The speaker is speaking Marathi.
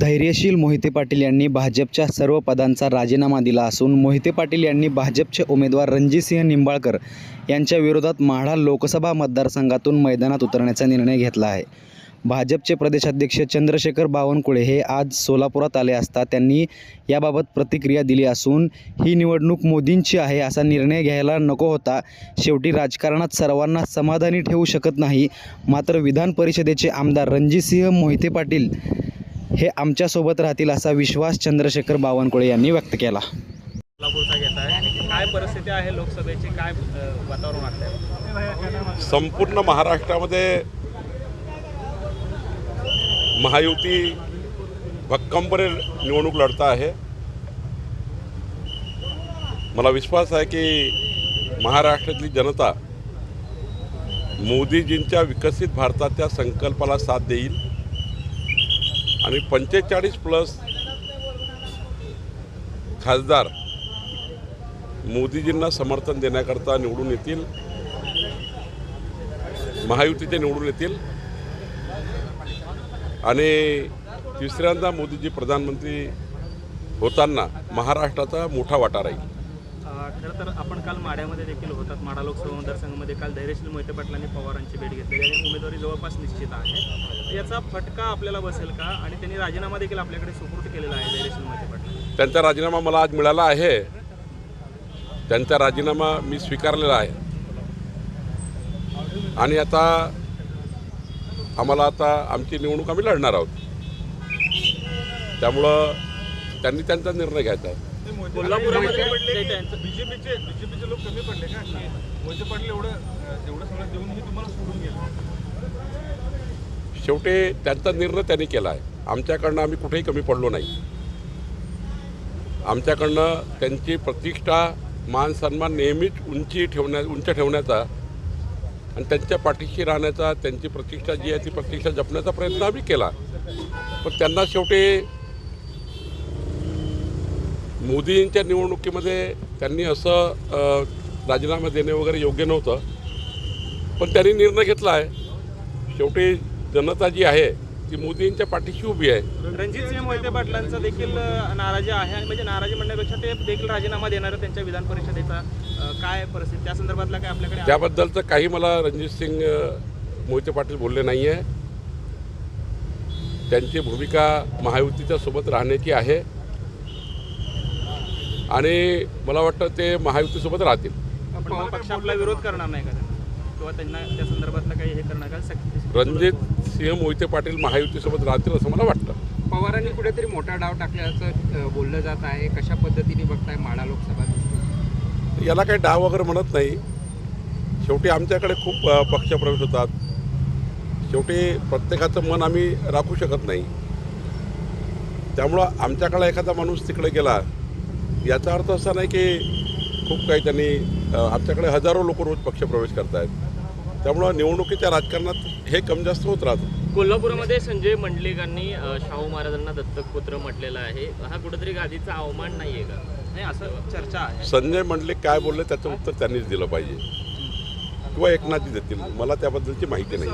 धैर्यशील मोहिते पाटील यांनी भाजपच्या सर्व पदांचा राजीनामा दिला असून मोहिते पाटील यांनी भाजपचे उमेदवार रणजितसिंह निंबाळकर यांच्या विरोधात माढा लोकसभा मतदारसंघातून मैदानात उतरण्याचा निर्णय घेतला आहे. भाजपचे प्रदेशाध्यक्ष चंद्रशेखर बावनकुळे हे आज सोलापुरात आले असता त्यांनी याबाबत प्रतिक्रिया दिली असून ही निवडणूक मोदींची आहे असा निर्णय घ्यायला नको होता. शेवटी राजकारणात सर्वांना समाधानी ठेवू शकत नाही. मात्र विधान परिषदेचे आमदार रणजितसिंह मोहिते पाटील हे आमच्यासोबत राहतील असा विश्वास चंद्रशेखर बावनकुळे यांनी व्यक्त केला. सोलापूरचा घेत आहे. काय परिस्थिती आहे लोकसभेची? काय अ, वातावरण वाटतंय? संपूर्ण महाराष्ट्रामध्ये महायुती भक्कमपणे निवडणूक लढता आहे. मला विश्वास आहे की महाराष्ट्रातली जनता मोदीजींच्या विकसित भारताच्या संकल्पाला साथ देईल. आणि पंचेचाळीस प्लस खासदार मोदीजींना समर्थन देण्याकरता निवडून येतील महायुतीचे निवडून येतील. आणि तिसऱ्यांदा मोदीजी प्रधानमंत्री होताना महाराष्ट्राचा मोठा वाटा राहील. खरं तर आपण काल माड्यामध्ये देखील होतात. माडा लोकसभा मतदारसंघामध्ये काल धैर्यशील मोहिते पाटलांनी पवारांची भेट घेतलेली आणि उमेदवारी जवळपास निश्चित आहे. याचा फटका आपल्याला बसेल का? आणि त्यांनी राजीनामा देखील आपल्याकडे सुपूर्द केलेला आहे धैर्यशील मोहिते पाटलांनी. त्यांचा राजीनामा मला आज मिळाला आहे. त्यांचा राजीनामा मी स्वीकारलेला आहे. आणि आता आम्हाला आता आमची निवडणूक आम्ही लढणार आहोत. त्यामुळं त्यांनी त्यांचा निर्णय घ्यायचा आहे. कोल्हापुरामध्ये त्यांचं बीजेपीचे बीजेपीचे लोक कमी पडले का? की मोहिते पाटील एवढं एवढं सगळं देऊनही तुम्हाला सोडून गेलं. शेवटी त्यांचा निर्णय त्यांनी केला आहे. आमच्याकडनं आम्ही कुठेही कमी पडलो नाही. आमच्याकडनं त्यांची प्रतिष्ठा मान सन्मान नेहमीच उंची ठेवण्या उंच ठेवण्याचा आणि त्यांच्या पाठीशी राहण्याचा त्यांची प्रतिष्ठा जी आहे ती प्रतिष्ठा जपण्याचा प्रयत्न आम्ही केला. पण त्यांना शेवटी मोदींच्या निवडणुकीमध्ये त्यांनी असं राजीनामा देणे वगैरे योग्य नव्हतं. पण त्यांनी निर्णय घेतला आहे. शेवटी जनता जी आहे ती मोदींच्या पाठीशी उभी आहे. रणजितसिंह मोहिते पाटलांचा देखील नाराजी आहे आणि म्हणजे नाराजी म्हणण्यापेक्षा ते देखील राजीनामा देणार त्यांच्या विधान परिषदेचा काय परिस्थिती त्या संदर्भातला काय आपल्याकडे त्याबद्दलचं काही मला रणजित सिंग मोहिते पाटील बोलले नाही आहे त्यांची भूमिका महायुतीच्या सोबत राहण्याची आहे. आणि मला वाटतं ते महायुतीसोबत राहतील. पण मग पक्ष आपला विरोध करणार नाही का किंवा त्यांना त्या संदर्भातलं काही हे करणार का? सक्ती- रणजित सिंह मोहिते पाटील महायुतीसोबत राहतील असं मला वाटतं. पवारांनी कुठेतरी मोठा डाव टाकल्याचं बोललं जात आहे. कशा पद्धतीने बघताय माडा लोकसभा याला काही डाव वगैरे म्हणत नाही. शेवटी आमच्याकडे खूप पक्षप्रवेश होतात. शेवटी प्रत्येकाचं मन आम्ही राखू शकत नाही. त्यामुळं आमच्याकडे एखादा माणूस तिकडे गेला याचा अर्थ असा नाही की खूप काही त्यांनी आमच्याकडे हजारो लोक रोज पक्षप्रवेश करत आहेत त्यामुळं निवडणुकीच्या राजकारणात हे कमी जास्त होत राहतं. कोल्हापूरमध्ये संजय मंडलिकांनी शाहू महाराजांना दत्तक पुत्र म्हटलेलं आहे. हा कुठेतरी गादीचा अवमान नाहीये का? नाही असं चर्चा आहे. संजय मंडलिक काय बोलले त्याचं उत्तर त्यांनीच दिलं पाहिजे. किंवा एकनाथजी देतील. मला त्याबद्दलची माहिती नाही.